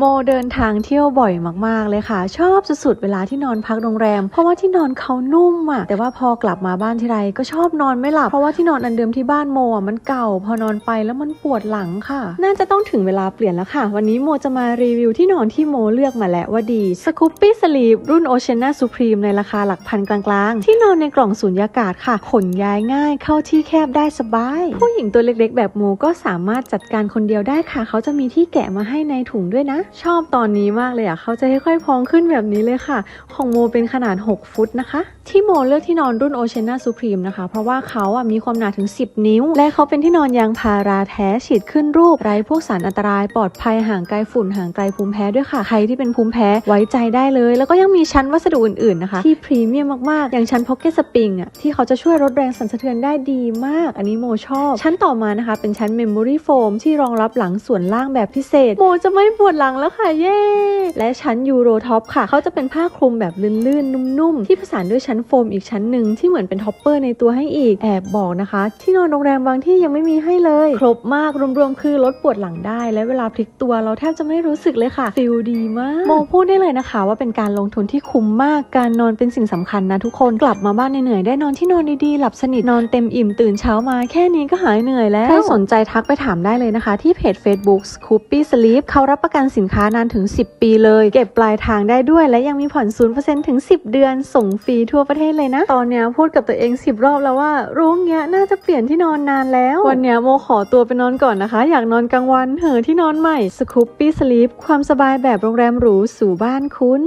โมเดินทางเที่ยวบ่อยมากๆเลยค่ะ ชอบสุดๆเวลาที่นอนพักโรงแรม เพราะว่าที่นอนเขานุ่มอะแต่ว่าพอกลับมาบ้านทีไรก็ชอบนอนไม่หลับเพราะว่าที่นอนอันเดิมที่บ้านโมอะมันเก่า พอนอนไปแล้วมันปวดหลังค่ะ น่าจะต้องถึงเวลาเปลี่ยนแล้วค่ะ วันนี้โมจะมารีวิวที่นอนที่โมเลือกมาแล้วว่าดี Scoopy Sleep รุ่น Oceana Supreme ในราคาหลักพันกลางๆ ที่นอนในกล่องสูญญากาศค่ะ ขนย้ายง่ายเข้าที่แคบได้สบาย ผู้หญิงตัวเล็กๆ แบบโมก็สามารถจัดการคนเดียวได้ค่ะ เขาจะมีที่แกะมาให้ในถุงด้วยนะชอบตอนนี้มากเลยอะเขาจะค่อยๆพองขึ้นแบบนี้เลยค่ะ ของโมเป็นขนาด 6 ฟุตนะคะ ที่โมเลือกที่นอนรุ่น Oceana Supreme นะคะ เพราะว่าเขาอะมีความหนาถึง 10 นิ้ว และเขาเป็นที่นอนยางพาราแท้ฉีดขึ้นรูปไร้พวกสารอันตราย ปลอดภัยห่างไกลฝุ่นห่างไกลภูมิแพ้ด้วยค่ะ ใครที่เป็นภูมิแพ้ไว้ใจได้เลย แล้วก็ยังมีชั้นวัสดุอื่นๆนะคะ ที่พรีเมียมมากๆ อย่างชั้น Pocket Spring อะที่เขาจะช่วยลดแรงสั่นสะเทือนได้ดีมาก อันนี้โมชอบ ชั้นต่อมานะคะ เป็นชั้น Memory Foam ที่รองรับหลังส่วนล่างแบบพิเศษโมจะไม่ปวดหลังแล้วค่ะเย้และชั้น Euro Top ค่ะเขาจะเป็นผ้าคลุมแบบลื่นๆ นุ่มๆ ที่ผสานด้วยชั้นโฟมอีกชั้นหนึ่งที่เหมือนเป็นท็อปเปอร์ในตัวให้อีกแอบบอกนะคะ ที่นอนโรงแรมบางที่ยังไม่มีให้เลย ครบมากรวมๆ คือลดปวดหลังได้ และเวลาพลิกตัวเราแทบจะไม่รู้สึกเลยค่ะฟิลดีมากโมพูดได้เลยนะคะ ว่าเป็นการลงทุนที่คุ้มมากการนอนเป็นสิ่งสำคัญนะทุกคนกลับมาบ้านเหนื่อยๆได้นอนที่นอนดีๆหลับสนิทนอนเต็มอิ่มตื่นเช้ามาแค่นี้ก็หายเหนื่อยแล้วใครสนใจทักไปถามได้เลยนะคะ ที่เพจ Facebook Scoopy Sleep เขารับประกันสินค้านานถึง 10 ปีเลย เก็บปลายทางได้ด้วย และยังมีผ่อน 0%ถึง 10 เดือน ส่งฟรีทั่วประเทศเลยนะ ตอนเนี้ยพูดกับตัวเอง 10 รอบแล้วว่ารู้เงี้ยน่าจะเปลี่ยนที่นอนนานแล้ว วันเนี้ยโมขอตัวไปนอนก่อนนะคะ อยากนอนกลางวันเหอที่นอนใหม่สคูปปี้สลีปความสบายแบบโรงแรมหรูสู่บ้านคุณ